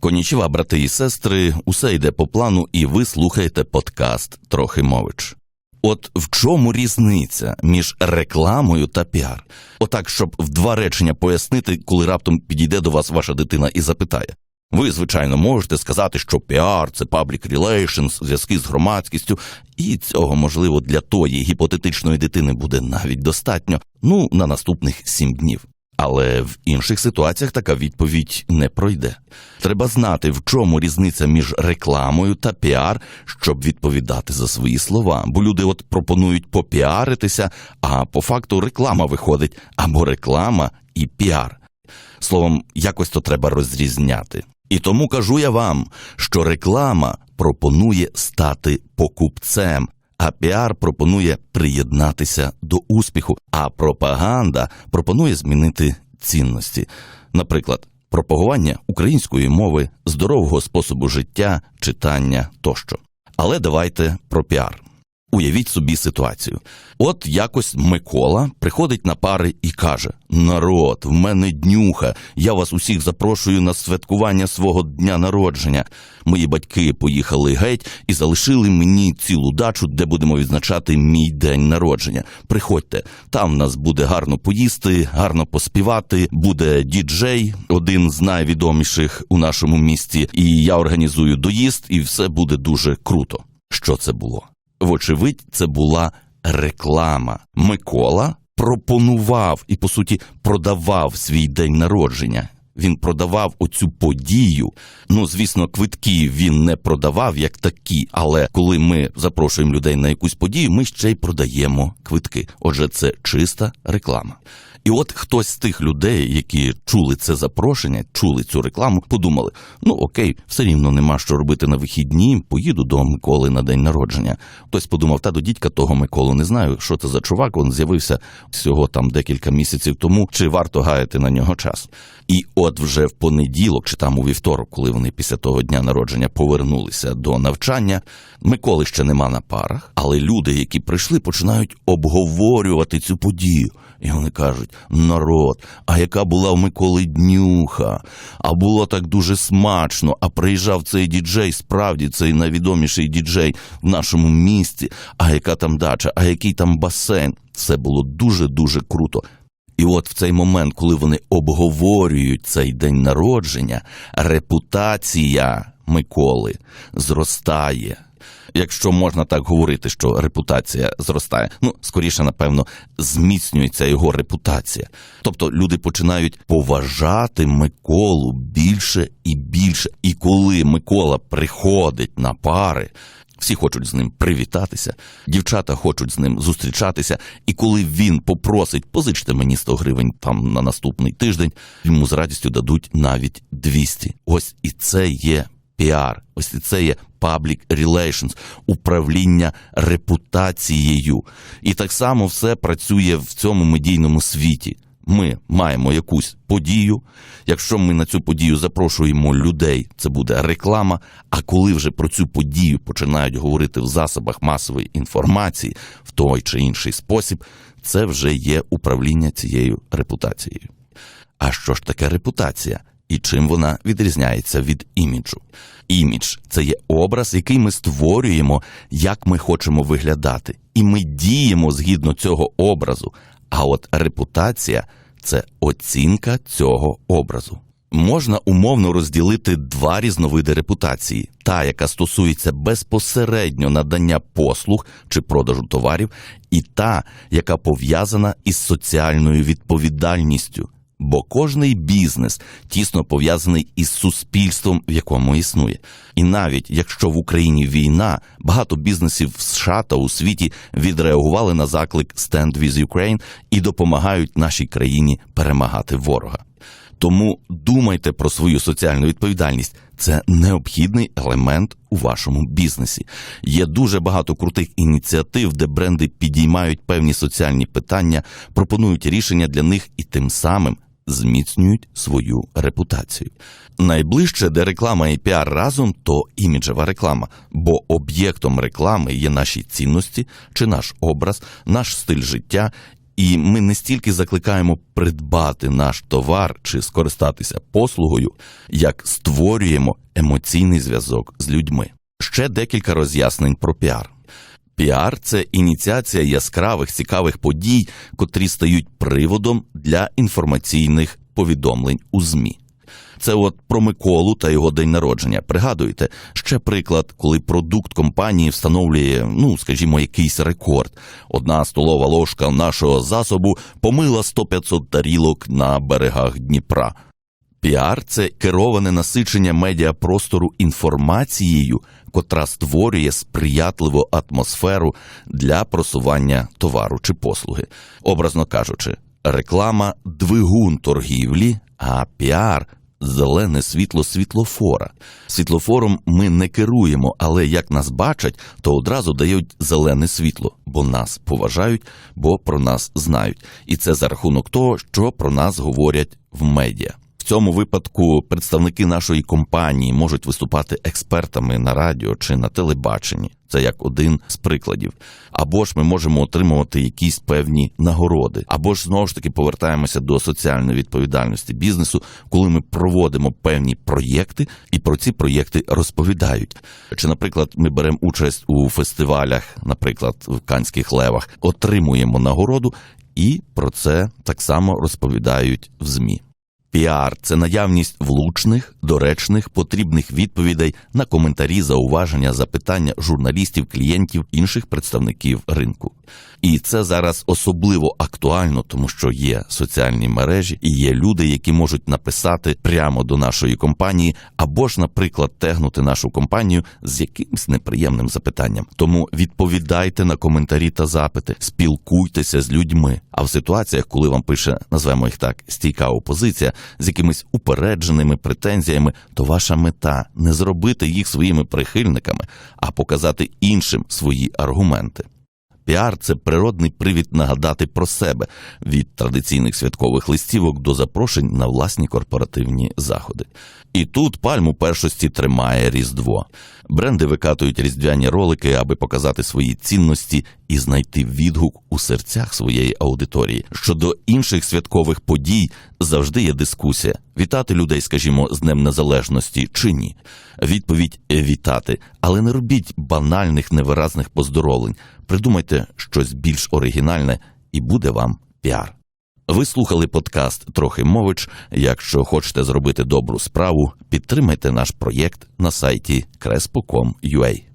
Конічева, брати і сестри, усе йде по плану, і ви слухаєте подкаст Трохимович. От в чому різниця між рекламою та піар? Отак, щоб в два речення пояснити, коли раптом підійде до вас ваша дитина і запитає. Ви, звичайно, можете сказати, що піар це public relations, зв'язки з громадськістю, і цього, можливо, для тої гіпотетичної дитини буде навіть достатньо, ну, на наступних сім днів. Але в інших ситуаціях така відповідь не пройде. Треба знати, в чому різниця між рекламою та піар, щоб відповідати за свої слова. Бо люди от пропонують попіаритися, а по факту реклама виходить або реклама і піар. Словом, якось то треба розрізняти. І тому кажу я вам, що реклама пропонує стати покупцем, а піар пропонує приєднатися до успіху, а пропаганда пропонує змінити цінності. Наприклад, пропагування української мови, здорового способу життя, читання тощо. Але давайте про піар. Уявіть собі ситуацію. От якось Микола приходить на пари і каже: Народ, в мене днюха, я вас усіх запрошую на святкування свого дня народження. Мої батьки поїхали геть і залишили мені цілу дачу, де будемо відзначати мій день народження. Приходьте, там нас буде гарно поїсти, гарно поспівати. Буде діджей, один з найвідоміших у нашому місті. І я організую доїзд, і все буде дуже круто. Що це було? Вочевидь, це була реклама. Микола пропонував і, по суті, продавав свій день народження. Він продавав оцю подію. Ну, звісно, квитки він не продавав як такі, але коли ми запрошуємо людей на якусь подію, ми ще й продаємо квитки. Отже, це чиста реклама. І от хтось з тих людей, які чули це запрошення, чули цю рекламу, подумали: ну окей, все рівно нема що робити на вихідні, поїду до Миколи на день народження. Хтось подумав, та до дідька того Миколу не знаю, що це за чувак. Він з'явився всього там декілька місяців тому, чи варто гаяти на нього час. І от вже в понеділок, чи там у вівторок, коли вони після того дня народження повернулися до навчання, Миколи ще нема на парах, але люди, які прийшли, починають обговорювати цю подію. І вони кажуть: народ, а яка була в Миколи днюха, а було так дуже смачно. А приїжджав цей діджей, справді цей найвідоміший діджей в нашому місті. А яка там дача, а який там басейн? Це було дуже дуже круто. І от в цей момент, коли вони обговорюють цей день народження, репутація Миколи зростає. Якщо можна так говорити, що репутація зростає, ну скоріше, напевно, зміцнюється його репутація. Тобто люди починають поважати Миколу більше і більше. І коли Микола приходить на пари, всі хочуть з ним привітатися, дівчата хочуть з ним зустрічатися. І коли він попросить, позичте мені 100 гривень там на наступний тиждень, йому з радістю дадуть навіть 200. Ось і це є піар. Ось і це є public relations, управління репутацією. І так само все працює в цьому медійному світі. Ми маємо якусь подію. Якщо ми на цю подію запрошуємо людей, це буде реклама. А коли вже про цю подію починають говорити в засобах масової інформації в той чи інший спосіб, це вже є управління цією репутацією. А що ж таке репутація? І чим вона відрізняється від іміджу? Імідж це є образ, який ми створюємо, як ми хочемо виглядати, і ми діємо згідно цього образу. А от репутація це оцінка цього образу. Можна умовно розділити два різновиди репутації: та, яка стосується безпосередньо надання послуг чи продажу товарів, і та, яка пов'язана із соціальною відповідальністю. Бо кожний бізнес тісно пов'язаний із суспільством, в якому існує. І навіть якщо в Україні війна, багато бізнесів в США та у світі відреагували на заклик «Stand with Ukraine» і допомагають нашій країні перемагати ворога. Тому думайте про свою соціальну відповідальність. Це необхідний елемент у вашому бізнесі. Є дуже багато крутих ініціатив, де бренди підіймають певні соціальні питання, пропонують рішення для них і тим самим зміцнюють свою репутацію. Найближче, де реклама і піар разом, то іміджева реклама, бо об'єктом реклами є наші цінності чи наш образ, наш стиль життя. І ми не стільки закликаємо придбати наш товар чи скористатися послугою, як створюємо емоційний зв'язок з людьми. Ще декілька роз'яснень про піар. Піар це ініціація яскравих цікавих подій, котрі стають приводом для інформаційних повідомлень у ЗМІ. Це от про Миколу та його день народження. Пригадуєте, ще приклад, коли продукт компанії встановлює, ну скажімо, якийсь рекорд. Одна столова ложка нашого засобу помила 100-500 тарілок на берегах Дніпра. Піар це кероване насичення медіапростору інформацією, котра створює сприятливу атмосферу для просування товару чи послуги. Образно кажучи, реклама двигун торгівлі, а піар зелене світло світлофора. Світлофором ми не керуємо, але як нас бачать, то одразу дають зелене світло, бо нас поважають, бо про нас знають. І це за рахунок того, що про нас говорять в медіа. Цьому випадку представники нашої компанії можуть виступати експертами на радіо чи на телебаченні. Це як один з прикладів. Або ж ми можемо отримувати якісь певні нагороди, або ж знову ж таки повертаємося до соціальної відповідальності бізнесу, коли ми проводимо певні проєкти і про ці проєкти розповідають. Чи, наприклад, ми беремо участь у фестивалях, наприклад, в Канських левах, отримуємо нагороду, і про це так само розповідають в ЗМІ. Піар це наявність влучних, доречних, потрібних відповідей на коментарі, зауваження, запитання журналістів, клієнтів, інших представників ринку. І це зараз особливо актуально, тому що є соціальні мережі і є люди, які можуть написати прямо до нашої компанії, або ж, наприклад, тегнути нашу компанію з якимось неприємним запитанням. Тому відповідайте на коментарі та запити, спілкуйтеся з людьми. А в ситуаціях, коли вам пише, назвемо їх так, стійка опозиція з якимись упередженими претензіями, то ваша мета не зробити їх своїми прихильниками, а показати іншим свої аргументи. Піар це природний привід нагадати про себе від традиційних святкових листівок до запрошень на власні корпоративні заходи. І тут пальму першості тримає Різдво. Бренди викатують різдвяні ролики, аби показати свої цінності і знайти відгук у серцях своєї аудиторії. Щодо інших святкових подій завжди є дискусія: вітати людей, скажімо, з Днем Незалежності чи ні. Відповідь вітати, але не робіть банальних невиразних поздоровлень. Придумайте щось більш оригінальне, і буде вам піар. Ви слухали подкаст Трохи мович. Якщо хочете зробити добру справу, підтримайте наш проєкт на сайті crespo.com.ua.